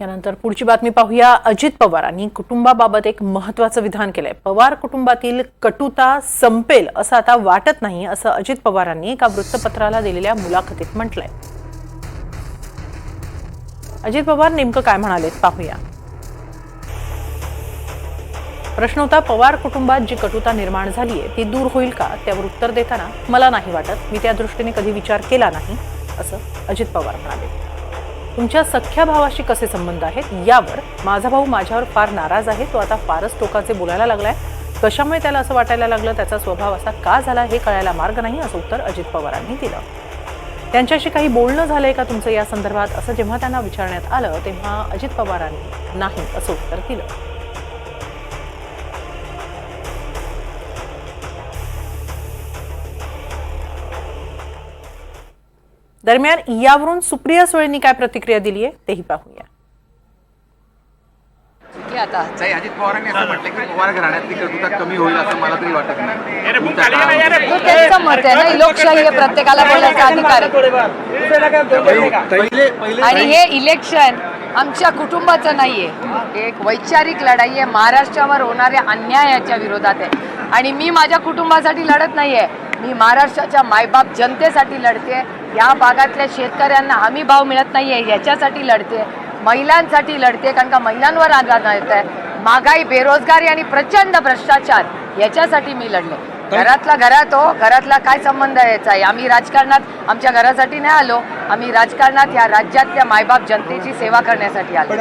यानंतर पुढची बातमी पाहूया. अजित पवारांनी कुटुंबाबाबत एक महत्वाचं विधान केलंय. पवार कुटुंबातील कटुता संपेल असं आता वाटत नाही असं अजित पवारांनी एका वृत्तपत्राला दिलेल्या मुलाखतीत म्हटलंय. अजित पवार नेमकं काय म्हणालेत पाहूया. प्रश्न होता पवार कुटुंबात जी कटुता निर्माण झाली आहे ती दूर होईल का? त्यावर उत्तर देताना मला नाही वाटत. मी त्या दृष्टीने कधी विचार केला नाही असं अजित पवार म्हणाले. तुमच्या सख्ख्या भावाशी कसे संबंध आहेत? यावर माझा भाऊ माझ्यावर फार नाराज आहे. तो आता फारच टोकाचे बोलायला लागलाय. कशामुळे त्याला असं वाटायला लागलं? त्याचा स्वभाव असा का झाला हे कळायला मार्ग नाही असं उत्तर अजित पवारांनी दिलं. त्यांच्याशी काही बोलणं झालंय का तुमचं या संदर्भात? असं जेव्हा त्यांना विचारण्यात आलं तेव्हा अजित पवारांनी नाही असं उत्तर दिलं. दरम्यान यावरून सुप्रिया सुळेंनी काय प्रतिक्रिया दिली आहे तेही पाहूया. की आता. ताई अजित पवारांनी असं म्हटलं की पवार घराण्यातली कटुता कमी होईल असं मला तरी वाटत नाही. तुमच्या काळात- हे त्यांचं मत आहे ना ही लोकशाही आहे प्रत्येकाला बोलायचा अधिकार आहे. पहिले पहिले आणि हे इलेक्शन आमच्या कुटुंबाचं नाहीये. एक वैचारिक लढाई आहे महाराष्ट्रावर होणाऱ्या अन्यायाच्या विरोधात आहे. आणि मी माझ्या कुटुंबासाठी लढत नाहीये. मी महाराष्ट्राच्या मायबाप जनतेसाठी लढते. या भागातल्या शेतकऱ्यांना हमी भाव मिळत नाहीये याच्यासाठी लढते. महिलांसाठी लढते कारण का महिलांवर आघात येत आहे. महागाई बेरोजगारी आणि प्रचंड भ्रष्टाचार याच्यासाठी मी लढले. घरातला घरात हो घरातला काय संबंध आहे याचा? आम्ही राजकारणात आमच्या घरासाठी नाही आलो. आम्ही राजकारणात या राज्यातल्या मायबाप जनतेची सेवा करण्यासाठी आलो.